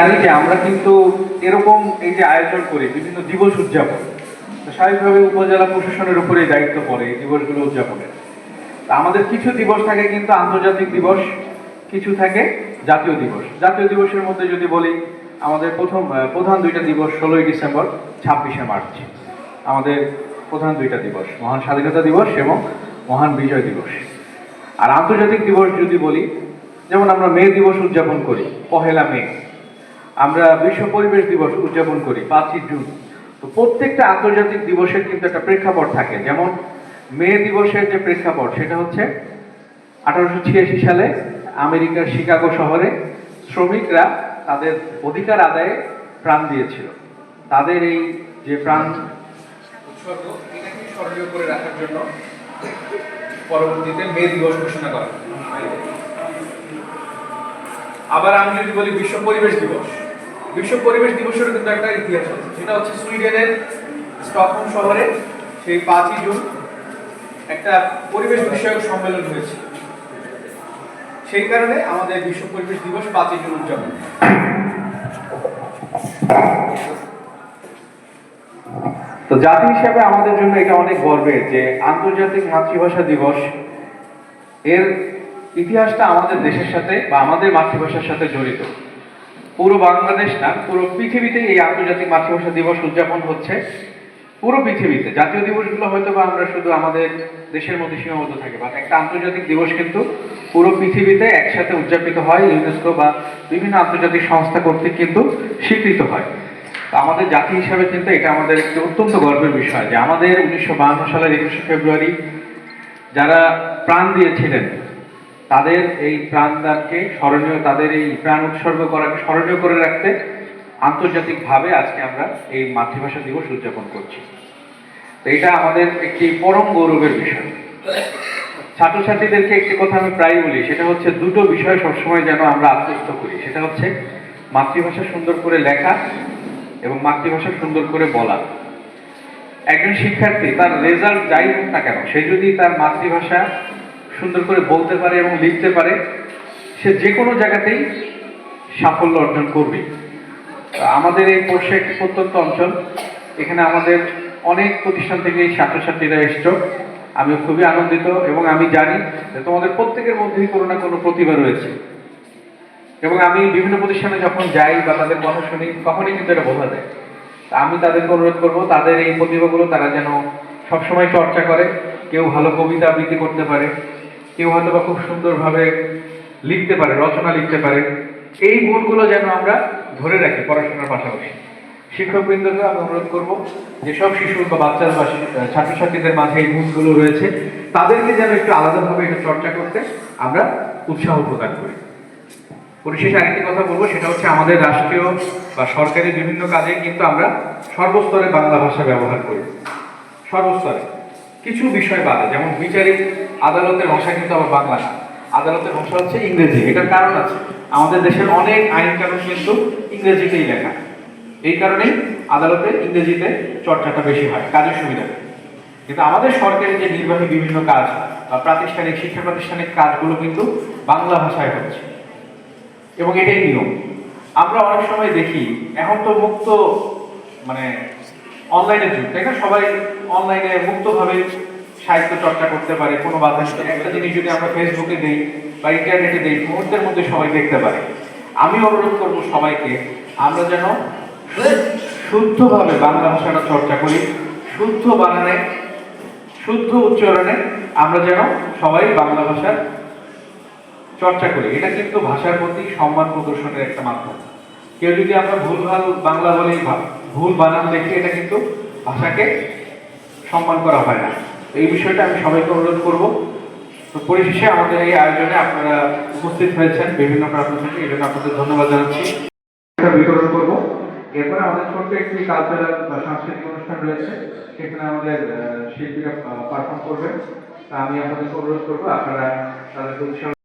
জানি যে আমরা কিন্তু এরকম এই যে আয়োজন করি, বিভিন্ন দিবস উদযাপন। স্বাভাবিকভাবে উপজেলা প্রশাসনের উপরে দায়িত্ব পড়ে এই দিবসগুলো উদযাপনের। আমাদের কিছু দিবস থাকে কিন্তু আন্তর্জাতিক দিবস, কিছু থাকে জাতীয় দিবস। জাতীয় দিবসের মধ্যে যদি বলি, আমাদের প্রথম প্রধান দুইটা দিবস ষোলোই ডিসেম্বর, ছাব্বিশে মার্চ। আমাদের প্রধান দুইটা দিবস, মহান স্বাধীনতা দিবস এবং মহান বিজয় দিবস। আর আন্তর্জাতিক দিবস যদি বলি, যেমন আমরা মে দিবস উদযাপন করি, পহেলা মে। আমরা বিশ্ব পরিবেশ দিবস উদযাপন করি, পাঁচই জুন। তো প্রত্যেকটা আন্তর্জাতিক দিবসের কিন্তু একটা প্রেক্ষাপট থাকে। যেমন মে দিবসের যে প্রেক্ষাপট, সেটা হচ্ছে আঠারোশো ছিয়াশি সালে আমেরিকার শিকাগো শহরে শ্রমিকরা তাদের অধিকার আদায়ে প্রাণ দিয়েছিল। তাদের এই যে প্রাণ উৎসর্গ এটাকে স্মরণীয় করে রাখার জন্য? পরবর্তীতে মে দিবস ঘোষণা করা আবার আমি যদি বলি বিশ্ব পরিবেশ দিবস বিশ্ব পরিবেশ দিবসেরও কিন্তু একটা ইতিহাস আছে, সেটা হচ্ছে সুইডেনের স্টকহোম শহরে সেই পাঁচই জুন একটা পরিবেশ বিষয়ক সম্মেলন হয়েছে। সেই কারণে আমাদের বিশ্ব পরিবেশ দিবস পাঁচই জুন উদযাপন। তো জাতি হিসাবে আমাদের জন্য এটা অনেক গর্বের যে আন্তর্জাতিক মাতৃভাষা দিবস, এর ইতিহাসটা আমাদের দেশের সাথে বা আমাদের মাতৃভাষার সাথে জড়িত। পুরো বাংলাদেশ না, পুরো পৃথিবীতে এই আন্তর্জাতিক মাতৃভাষা দিবস উদযাপন হচ্ছে। পুরো পৃথিবীতে। জাতীয় দিবসগুলো হয়তো বা আমরা শুধু আমাদের দেশের মধ্যে সীমাবদ্ধ থাকি বা একটা আন্তর্জাতিক দিবস কিন্তু পুরো পৃথিবীতে একসাথে উদযাপিত হয় ইউনেস্কো বা বিভিন্ন আন্তর্জাতিক সংস্থা কর্তৃক কিন্তু স্বীকৃত হয়। তো আমাদের জাতি হিসাবে কিন্তু এটা আমাদের একটি অত্যন্ত গর্বের বিষয় যে আমাদের উনিশশো সালের একুশে ফেব্রুয়ারি যারা প্রাণ দিয়েছিলেন তাদের এই প্রাণদানকে স্মরণীয়, তাদের এই প্রাণ উৎসর্গ করাকে স্মরণীয় করে রাখতে আন্তর্জাতিকভাবে আজকে আমরা এই মাতৃভাষা দিবস উদযাপন করছি। তো এটা আমাদের একটি পরম গৌরবের বিষয়। ছাত্রছাত্রীদেরকে একটি কথা আমি প্রায় বলি, সেটা হচ্ছে দুটো বিষয় সবসময় যেন আমরা আত্মস্থ করি। সেটা হচ্ছে মাতৃভাষা সুন্দর করে লেখা এবং মাতৃভাষা সুন্দর করে বলা। একজন শিক্ষার্থী তার রেজাল্ট যাই হোক না কেন, সে যদি তার মাতৃভাষা সুন্দর করে বলতে পারে এবং লিখতে পারে, সে যে কোনো জায়গাতেই সাফল্য অর্জন করবে। আমাদের এই কোর্সে একটি প্রত্যন্ত অঞ্চল, এখানে আমাদের অনেক প্রতিষ্ঠান থেকে ছাত্রছাত্রীরা এসছো। আমি খুবই আনন্দিত এবং আমি জানি যে তোমাদের প্রত্যেকের মধ্যেই কোনো না কোনো প্রতিভা রয়েছে। এবং আমি বিভিন্ন প্রতিষ্ঠানে যখন যাই বা তাদের কথা শুনি, তখনই কিন্তু এটা বোঝা যায়। আমি তাদেরকে অনুরোধ করব, তাদের এই প্রতিভাগুলো তারা যেন সবসময় চর্চা করে, কেউ ভালো কবিতা আবৃত্তি করতে পারে কেউ হয়তো বা খুব সুন্দরভাবে লিখতে পারে, রচনা লিখতে পারে। এই গুণগুলো যেন আমরা ধরে রাখি পড়াশোনার পাশাপাশি। শিক্ষকবৃন্দকে আমি অনুরোধ করব যেসব শিশু বা বাচ্চা বা ছাত্রছাত্রীদের মাঝে এই গুণগুলো রয়েছে, তাদেরকে যেন একটু আলাদাভাবে এটা চর্চা করতে আমরা উৎসাহ প্রদান করি। পরিশেষে আরেকটি কথা বলব, সেটা হচ্ছে আমাদের রাষ্ট্রীয় বা সরকারি বিভিন্ন কাজে কিন্তু আমরা সর্বস্তরে বাংলা ভাষা ব্যবহার করি। সর্বস্তরে। কিছু বিষয় বাদে, যেমন বিচারিক আদালতের ভাষা কিন্তু আবার বাংলা না আদালতের ভাষা হচ্ছে ইংরেজি, এটার কারণ আছে। আমাদের দেশের অনেক আইন কানুন কিন্তু ইংরেজিতেই লেখা। এই কারণেই আদালতে ইংরেজিতে চর্চাটা বেশি হয়, কাজের সুবিধা। কিন্তু আমাদের সরকারি যে নির্বাহী বিভিন্ন কাজ বা প্রাতিষ্ঠানিক, শিক্ষা প্রাতিষ্ঠানিক কাজগুলো কিন্তু বাংলা ভাষায় হচ্ছে। এবং এটাই নিয়ম। আমরা অনেক সময় দেখি, এখন তো মুক্ত মানে অনলাইনের যুগ, তাই না? সবাই অনলাইনে মুক্তভাবে সাহিত্য চর্চা করতে পারে, কোনো বাধা নেই। একটা জিনিস যদি আমরা ফেসবুকে দিই বা ইন্টারনেটে দিই, মুহূর্তের মধ্যে সবাই দেখতে পারে। আমি অনুরোধ করব সবাইকে, আমরা যেন শুদ্ধভাবে বাংলা ভাষাটা চর্চা করি, শুদ্ধ বানানে, শুদ্ধ উচ্চারণে আমরা যেন সবাই বাংলা ভাষার চর্চা করি। এটা কিন্তু ভাষার প্রতি সম্মান প্রদর্শনের একটা মাধ্যম। কেউ যদি আমরা ভুলভাল বাংলা বলেই ভা- ভুল বানান দেখে এটা কিন্তু ভাষাকে সম্মান করা হয় না। এই বিষয়টা আমি সবাইকে অনুরোধ করব। তো পরিশেষে আমাদের এই আয়োজনে আপনারা উপস্থিত হয়েছেন বিভিন্ন প্রান্ত থেকে, এই জন্য আপনাদের ধন্যবাদ জানাচ্ছি। বিতরণ করব। এরপরে আমাদের ছোট্ট একটি কালচারাল সাংস্কৃতিক অনুষ্ঠান রয়েছে। সেখানে আমাদের শিল্পীরা পারফর্ম করবেন। তা আমি আপনাদেরকে অনুরোধ করব, আপনারা তাদেরকে উৎসাহ